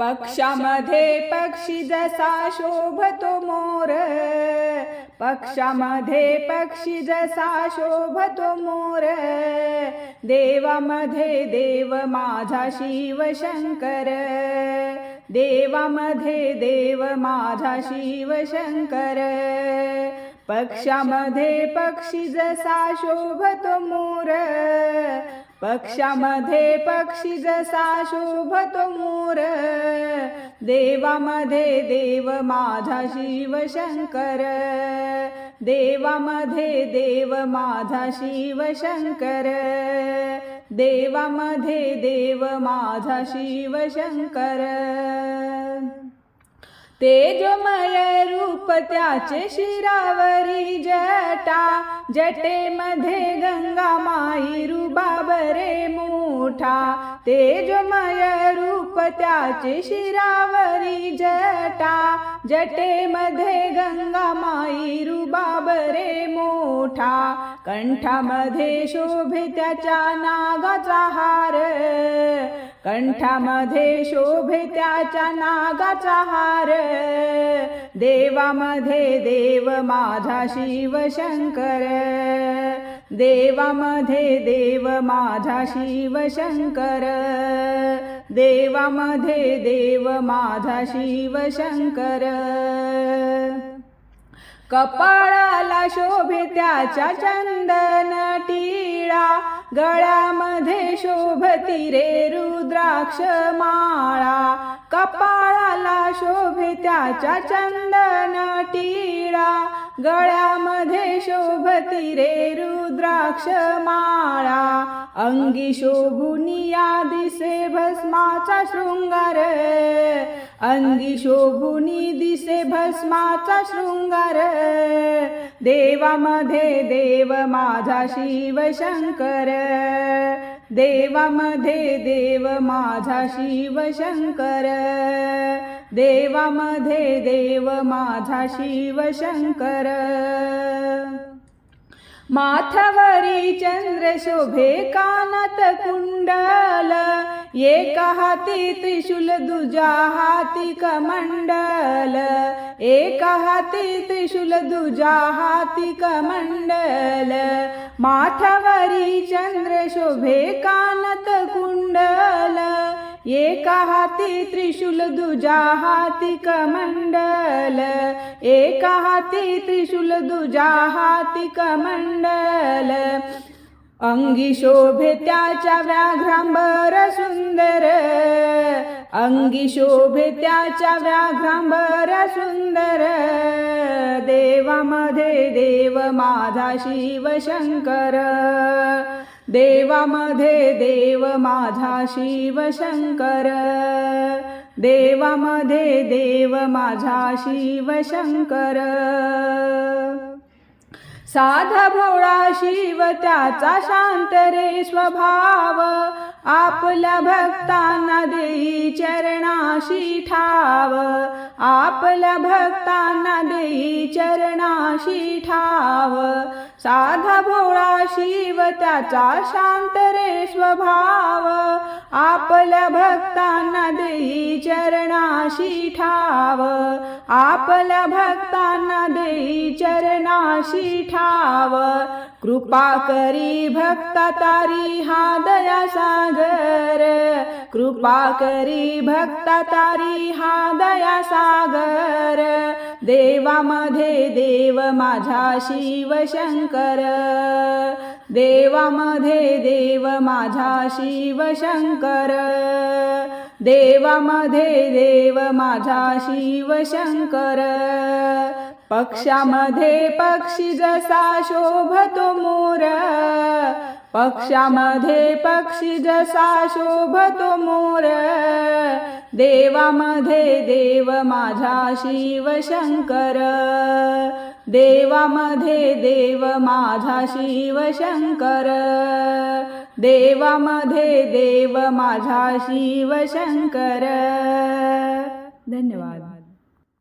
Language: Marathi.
पक्षामध्ये पक्षी जसा शोभतो मोर पक्षामध्ये पक्षी जसा शोभतो मोर देवामध्ये देव माझा शिव शंकर देवामध्ये देव माझा शिव शंकर पक्षामध्ये पक्षी जसा शोभतो मोर पक्षामध्ये पक्षी जसा शोभतो मोर देवामध्ये देव माझा शिव शंकर देवामध्ये देव माझा शिव शंकर देवामध्ये देव माझा शिव शंकर. तेजमय रूप त्याचे शिरावरी जटा जटेमध्ये गंगा माई रुबाबरे मोठा. तेजमय रूप त्याचे शिरावरी जटा जटेमध्ये गंगा माई रुबाबरे मोठा. कंठामध्ये शोभे त्याच्या नागाचा हा कंठामध्ये शोभे त्याच्या नागाचा हार. देवामध्ये देव माझा शिव शंकर. देवामध्ये देव माझा शिव शंकर. देवामध्ये देव माझा शिव शंकर. कपाळाला शोभे त्याच्या चंदन. गळ्यामध्ये शोभती रे रुद्राक्ष माळा कपाळाला शोभे त्याच्या चंदन टिळा गळ्यामध्ये शोभती रे रुद्राक्ष माळा अंगी शोभुनिया दिसे भस्माचा शृंगार. अंगी शोभुनी दिसे भस्माचा शृंगार. देवामध्ये देव माझा शिव शंकर. देवामध्ये देव माझा शिव शंकर. देवामध्ये देव माझा शिव शंकर. माथवरी चंद्र शोभे कानात कुंडल. एका हाती त्रिशूल दुजा हाती कमंडल. एका हाती त्रिशूल दुजा हाती कमंडल. माथावरी चंद्र शोभे कानत कुंडल. एका हाती त्रिशूल दुजा हाती कमंडल. एका हाती त्रिशूल दुजा हाती कमंडल. अंगी शोभे त्याच्या व्याघ्रांबर सुंदर. अंगी शोभे त्याच्या व्याघ्रांबर सुंदर. देवामध्ये देव माझा शिव शंकर. देवामध्ये देव माझा शिव शंकर. देवामध्ये देव माझा शिव शंकर. साधा भोळा शिव त्याचा शांत रे स्वभाव. आपल्या भक्तांना देई चरणाशी ठाव. आपल्या भक्तांना देई चरणाशी ठाव. साधा भोळा शिव त्याचा शांत रे स्वभाव. आपल्या भक्तांना देई चरणाशी ठाव आपल्या भक्तांना देई चरणाशी ठाव. कृपा करी भक्त तारी हा दया सागर. कृपा करी भक्ता तारी हा दया सागर. देवामध्ये देव माझा शिव शंकर. देवामध्ये देव माझा शिव शंकर. देवामध्ये देव माझा शिव शंकर पक्षामध्ये पक्षी जसा शोभतो मोर. पक्षामध्ये पक्षी जसा शोभतो मोर. देवामध्ये देव माझा शिव शंकर देवामध्ये देव माझा शिव शंकर. देवामध्ये देव माझा शिव शंकर. धन्यवाद.